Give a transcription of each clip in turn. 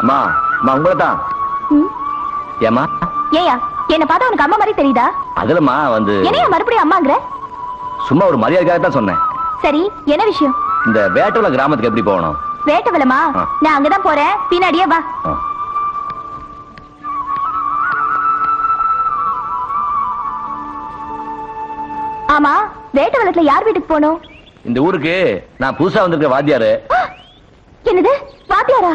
அம்மா அம்மா உங்களை தான் ம், ஏம்மா? ஏயா என்ன பார்த்தா உனக்கு அம்மா மாதிரி தெரியுதா? அதுலம்மா வந்து என்னையா மறுபடியும் அம்மாங்கிற? சும்மா ஒரு மரியாதைக்காக தான் சொன்னேன். சரி என்ன விஷயம்? இந்த வேட்டவள கிராமத்துக்கு எப்படி போகணும்? வேட்டவலமா. நான் அங்கதான் போறேன். பின்னாடியே வா. ஆமா வேட்டவலத்துல யார் வீட்டுக்கு போகணும்? இந்த ஊருக்கு நான் புதுசா வந்திருக்க வாத்தியாரு! என்னது? வாத்தியாரா?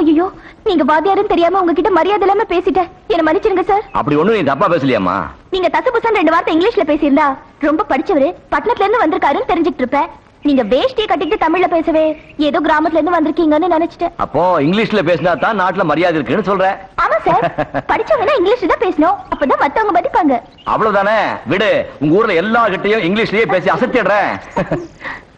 ஐயோ நீங்க வாத்தியாருன்னு தெரியாம உங்ககிட்ட மரியாதை இல்லாம பேசிட்டேன். என்ன மன்னிச்சிருங்க சார். அப்படி ஒண்ணும் நீ தப்பா பேசலையாம்மா? நீங்க தசபுசன் ரெண்டு வார்த்தை இங்கிலீஷ்ல பேசியிருந்தா ரொம்ப படிச்சவரு பட்டணத்துல இருந்து வந்திருக்காருன்னு தெரிஞ்சுட்டு இருப்பேன். நீங்க வேஷ்டியை கட்டிட்டு தமிழ்ல பேசவே ஏதோ கிராமத்துல இருந்து வந்திருக்கீங்கன்னு நினைச்சிட்டேன். அப்போ இங்கிலீஷ்ல பேசினா தான் நாட்டுல மரியாதை இருக்குன்னு சொல்றேன் ஆமா சார். படிச்சவங்கன்னா இங்கிலீஷ் தான் பேசணும். அப்பதான் மத்தவங்க மதிப்பாங்க அவ்வளவுதானே? விடு உங்க ஊர்ல எல்லா கிட்டையும் இங்கிலீஷ்லயே பேசி அசத்திடுறேன்.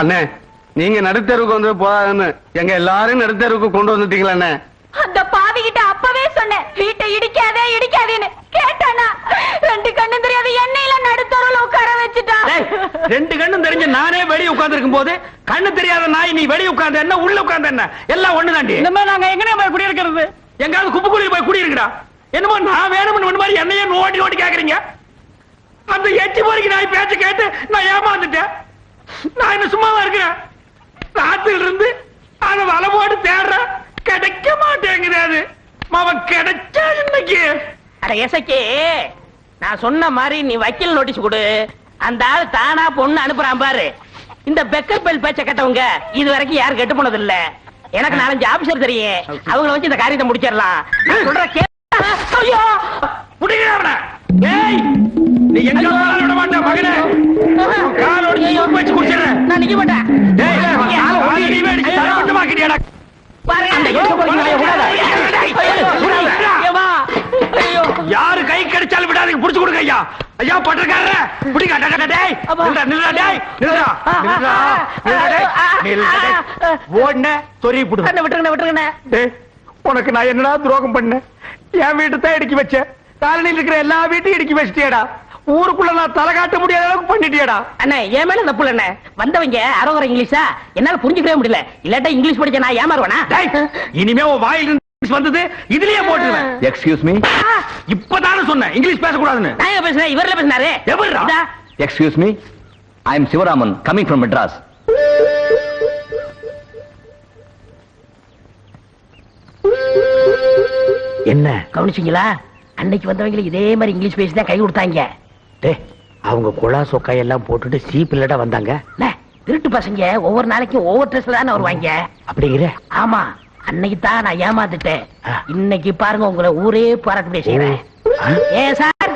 அண்ணே நீங்க நடுத்தெருவுக்கு வந்து போதாதுன்னு எங்க எல்லாரும் நடுத்தெருவுக்கு கொண்டு வந்துட்டீங்களா அண்ணே. அந்த பாவி கிட்ட அப்பவே சொன்னேன் வீட்டை இடிக்காதே இடிக்காதேன்னு. கேட்டானா ரெண்டு கண்ணு தெரியாத எண்ணெயில நடுத்தருல உட்கார வச்சுட்டான் ரெண்டு கண்ணும் தெரிஞ்ச நானே வெளிய உட்கார்ந்து இருக்கும் போது கண்ணு தெரியாத நாய் நீ வெளிய உட்கார்ந்து என்ன உள்ள உட்கார்ந்து என்ன? எல்லாம் ஒண்ணுதாண்டி. இந்த மாதிரி நாங்க எங்கனே போய் குடியிருக்கிறது? எங்காவது குப்பை குழி போய் குடி இருக்குடா என்னமோ நான் வேணும்னு ஒண்ணு மாதிரி என்னையே நோண்டி நோண்டி கேக்குறீங்க. அந்த எச்சி பொறுக்கி நாய் பேச்ச கேட்டு நான் ஏமாந்துட்டேன். நான் என்ன சும்மாவா இருக்கிறேன்? ராத்திரில இருந்து அதை வலை போட்டு தேடுறேன் கிடைக்க மாட்டேங்குது அது. அவன் கிடைச்சா இன்னைக்கு அட எசக்கி நான் சொன்ன மாதிரி நீ வக்கீல் நோட்டீஸ் கொடு. அந்த ஆள் தானா பொண்ணு அனுப்புறான் பாரு. இந்த பெக்கர் பெல் பேச்ச கட்டவங்க இது வரைக்கும் யாரும் கெட்டு போனது இல்ல எனக்கு நாலஞ்சு ஆபீசர் தெரியும். அவங்கள வச்சு இந்த காரியத்தை முடிச்சிடலாம். சொல்ற கே ஐயோ! புடிங்க அவனை. ஏய்! நீ எங்க விட மாட்டேன் மகனே. ஐயோ. யாரு கை கடிச்சாலும் விடாதீங்க புடிச்சு கொடுங்க ஐயா. ஐயா பட்டக்காரர புடிங்க. நில்றா நில்றா டேய். நில்றா நில்றா நில்றா டேய். நில்றா டேய். ஓடுன சொறி புடு அண்ணே, விட்டுருங்கண்ணே விட்டுருங்கண்ணே டேய் உனக்கு நான் என்னடா துரோகம் பண்ணேன்? என் வீட்டு தான் இடிக்கி வச்சேன். காலனியில் இருக்கிற எல்லா வீட்டையும் இடிக்கி வச்சிட்டியடா. ஊருக்குள்ள நான் தலை காட்ட முடியாத அளவுக்கு பண்ணிட்டியடா. அண்ணே என் மேல தப்பு இல்ல வந்தவங்க அரோகர இங்கிலீஷா? என்னால புரிஞ்சுக்கவே முடியல. இல்லாட்டா இங்கிலீஷ் படிச்ச நான் ஏமாறுவேனா? டேய் இனிமே உன் வாயில இருந்து இங்கிலீஷ் வந்தது இதுலயே போட்டுருவேன். எக்ஸ்கியூஸ் மீ இப்பதானே சொன்னேன். இங்கிலீஷ் பேசக்கூடாதுன்னு. நான் பேசுறேன்? இவர்ல பேசினாரு. எவர்ரா? இதா. Excuse me I am Sivaraman coming from Madras என்ன? கவனிச்சீங்களா? அன்னைக்கு வந்தவங்க இதே மாதிரி இங்கிலீஷ் பேசி தான் கை கொடுத்தாங்க. டேய் அவங்க குழா சொக்காய் எல்லாம் போட்டுட்டு சீப் இல்லடா வந்தாங்க. திருட்டு பசங்க ஒவ்வொரு நாளைக்கும் ஒவ்வொரு ட்ரெஸ்ல தானே வருவாங்க. அப்படிங்கிற? ஆமா அன்னைக்கு தான் நான் ஏமாந்துட்டேன். ஆ. இன்னைக்கு பாருங்க உங்களை ஊரே பாராட்டு செய்யறேன் ஏன் சார்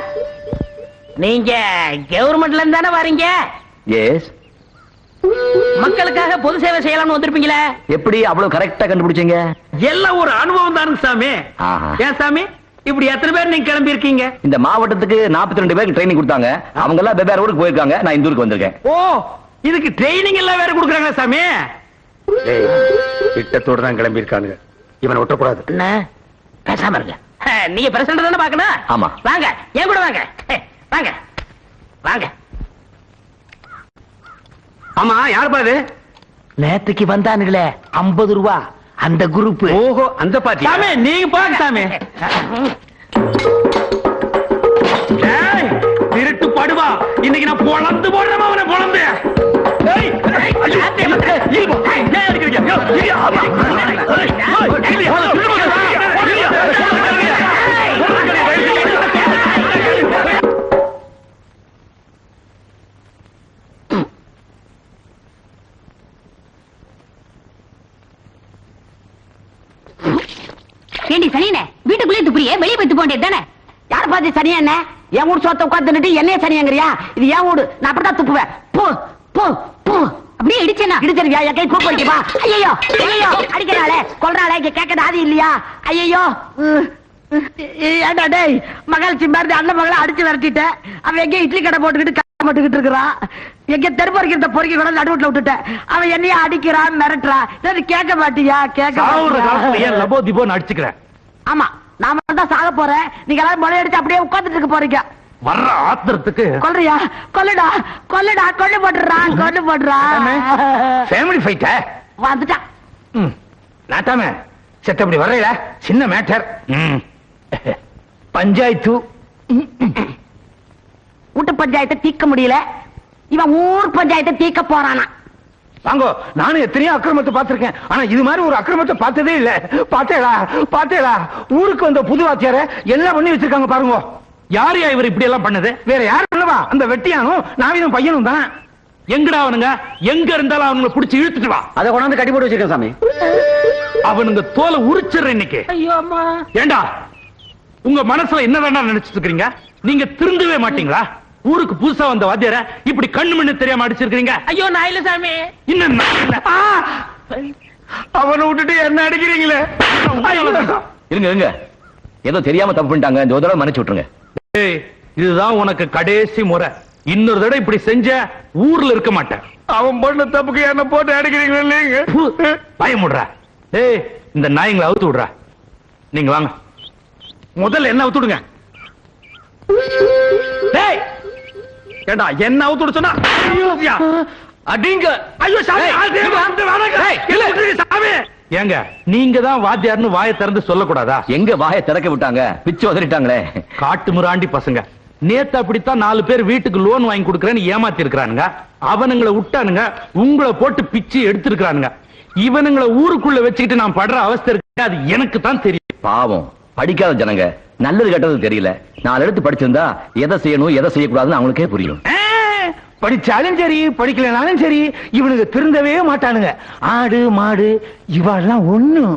நீங்க கவர்மெண்ட்ல இருந்து தானே வரீங்க? எஸ் மக்களுக்காக பொது சேவை செய்யலாம்னு வந்திருப்பீங்களே? எப்படி அவ்வளவு கரெக்டா கண்டுபிடிச்சீங்க? எல்லாம் ஒரு அனுபவம் தானுங்க சாமி. ஆஹா. ஏன் சாமி? இப்படி எத்தனை பேர் நீங்க கிளம்பி இருக்கீங்க இந்த மாவட்டத்துக்கு 42 ரெண்டு பேருக்கு ட்ரைனிங் கொடுத்தாங்க. அவங்க எல்லாம் வெவ்வேறு ஊருக்கு போயிருக்காங்க. நான் இந்த ஊருக்கு வந்திருக்கேன். ஓ இதுக்கு ட்ரைனிங் எல்லாம் வேற கொடுக்குறாங்க சாமி? திட்டத்தோட தான் கிளம்பி இருக்கானுங்க இவனை விட்டக்கூடாது என்ன? பேசாம இருங்க. நீங்க பிரசிடண்ட் தானே பாக்கணும் ஆமா. வாங்க ஏன் கூட வாங்க. வாங்க. வாங்க. ஆமா யார் பாது? நேத்துக்கு வந்தானுங்களே ஐம்பது ரூபா. அந்த குரூப் ஓஹோ அந்த பாட்டி சாமி நீங்க பாருங்க சாமி டேய், திருட்டு படுவா இன்னைக்கு நான் பொழந்து போடுறேன் அவனை பொழந்து ஏய், ஏய், ஐயோ, ஏய், ஏய், ஏன் அடிக்கிறீங்க? ஐயோ, இரு, ஆமா. ஏய், ஏய், துப்புறியே வெளியே போய் துப்ப வேண்டியது தானே? யார பாத்து சனியா என்ன என் வீடு சொத்த உட்காந்துட்டு என்னைய சனியாங்கறியா இது என் வீடு நான் அப்படிதான் துப்புவேன். போ போ போ. அப்படியே இடிச்சேனா? இடிச்சிருக்கியா என் கை கூப்பு ஐயோ ஐயோ அடிக்கிறாளே. கொல்றாளே இங்க கேட்கறது ஆதி இல்லையா? ஐயோ ஏண்டா டேய் மகாலட்சுமி மாதிரி அண்ணன் மகளை அடிச்சு விரட்டிட்டேன் அவன் எங்க இட்லி கடை போட்டுக்கிட்டு கடை போட்டுக்கிட்டு இருக்கிறான் எங்க தெரு பொறிக்கிறத பொறுக்கி கூட நடுவுல விட்டுட்டேன் அவன் என்னைய அடிக்கிறான் மிரட்டுறான். சரி கேட்க மாட்டியா? கேட்க? லபோ திபோன்னு அடிச்சுக்கிறேன்? ஆமா. நாம தான் சாக போறேன். நீங்க எல்லாரும் மொழி அடிச்சு அப்படியே உட்கார்ந்துட்டு இருக்க போறீங்க. வர்ற ஆத்திரத்துக்கு? கொல்றியா? கொல்லுடா. கொல்லுடா. கொல்லு போட்டுறான் கொல்லு போட்டுறான் ஃபேமிலி ஃபைட்ட வந்துட்டான் நாட்டாம செத்தப்படி வர்றீல. சின்ன மேட்டர் பஞ்சாயத்து. வீட்டு பஞ்சாயத்தை தீர்க்க முடியல. இவன் ஊர் பஞ்சாயத்தை தீர்க்க போறானா? வாங்கோ நானும் எத்தனையோ அக்கிரமத்தை பார்த்திருக்கேன். ஆனா இது மாதிரி ஒரு அக்கிரமத்தை பார்த்ததே இல்ல. பார்த்தேடா பார்த்தேடா. ஊருக்கு வந்த புது வாத்தியார எல்லாம் பண்ணி வச்சிருக்காங்க பாருங்க. யாரையா இவர் இப்படி எல்லாம் பண்ணது? வேற யாரும் இல்லவா? அந்த வெட்டியானும் நாவினும் பையனும் தான். எங்கடா அவனுங்க? எங்க இருந்தாலும் அவனுங்க புடிச்சு இழுத்துட்டு வா. அதை கொண்டாந்து கட்டி போட்டு வச்சிருக்கேன் சாமி. அவனுங்க தோலை உரிச்சிடுற இன்னைக்கு. ஐயோ அம்மா. ஏண்டா? உங்க மனசுல என்ன வேணா நினைச்சிட்டு இருக்கீங்க நீங்க திருந்தவே மாட்டீங்களா? ஊருக்கு புதுசா வந்த வாத்தியார இப்படி கண்ணு மண்ணு தெரியாம அடிச்சிருக்கீங்க ஐயோ நான் இல்ல சாமி. இன்னும். அவனை விட்டுட்டு என்ன அடிக்கிறீங்களே? இருங்க இருங்க. ஏதோ தெரியாம தப்பு பண்ணிட்டாங்க. இந்த ஒரு தடவை மன்னிச்சு விட்டுருங்க. ஏய், இதுதான் உனக்கு கடைசி முறை. இன்னொரு தடவை இப்படி செஞ்ச ஊர்ல இருக்க மாட்டேன். அவன் பண்ண தப்புக்கு என்ன போட்டு அடிக்கிறீங்க பயமுடுற ஏய் இந்த நாய்ங்களை அவுத்து விடுற. நீங்க வாங்க. முதல்ல என்ன அவுத்து விடுங்க? ஏண்டா என்ன அவுத்து சொன்னா அடிங்க. ஐயோ சாமி ஏங்க நீங்க தான் வாத்தியார்னு வாயை திறந்து சொல்லக்கூடாதா? எங்க வாயை திறக்க விட்டாங்க? பிச்சு உதறிட்டாங்களே. காட்டு முராண்டி பசங்க. நேத்து அப்படித்தான் நாலு பேர் வீட்டுக்கு லோன் வாங்கி கொடுக்கறேன்னு ஏமாத்தி இருக்கிறானுங்க. அவனுங்களை விட்டானுங்க உங்களை போட்டு பிச்சு எடுத்திருக்கிறானுங்க. இவனுங்களை ஊருக்குள்ள வச்சுக்கிட்டு நான் படுற அவஸ்தை இருக்கு அது எனக்கு தான் தெரியும். பாவம். படிக்காத ஜனங்க. நல்லது கெட்டது தெரியல. நாலு எடுத்து படிச்சிருந்தா எதை செய்யணும் எதை செய்யக்கூடாதுன்னு அவங்களுக்கே புரியும். படிச்சாலும் சரி படிக்கலனாலும் சரி இவனுக்கு திருந்தவே மாட்டானுங்க. ஆடு மாடு இவெல்லாம் ஒண்ணும்.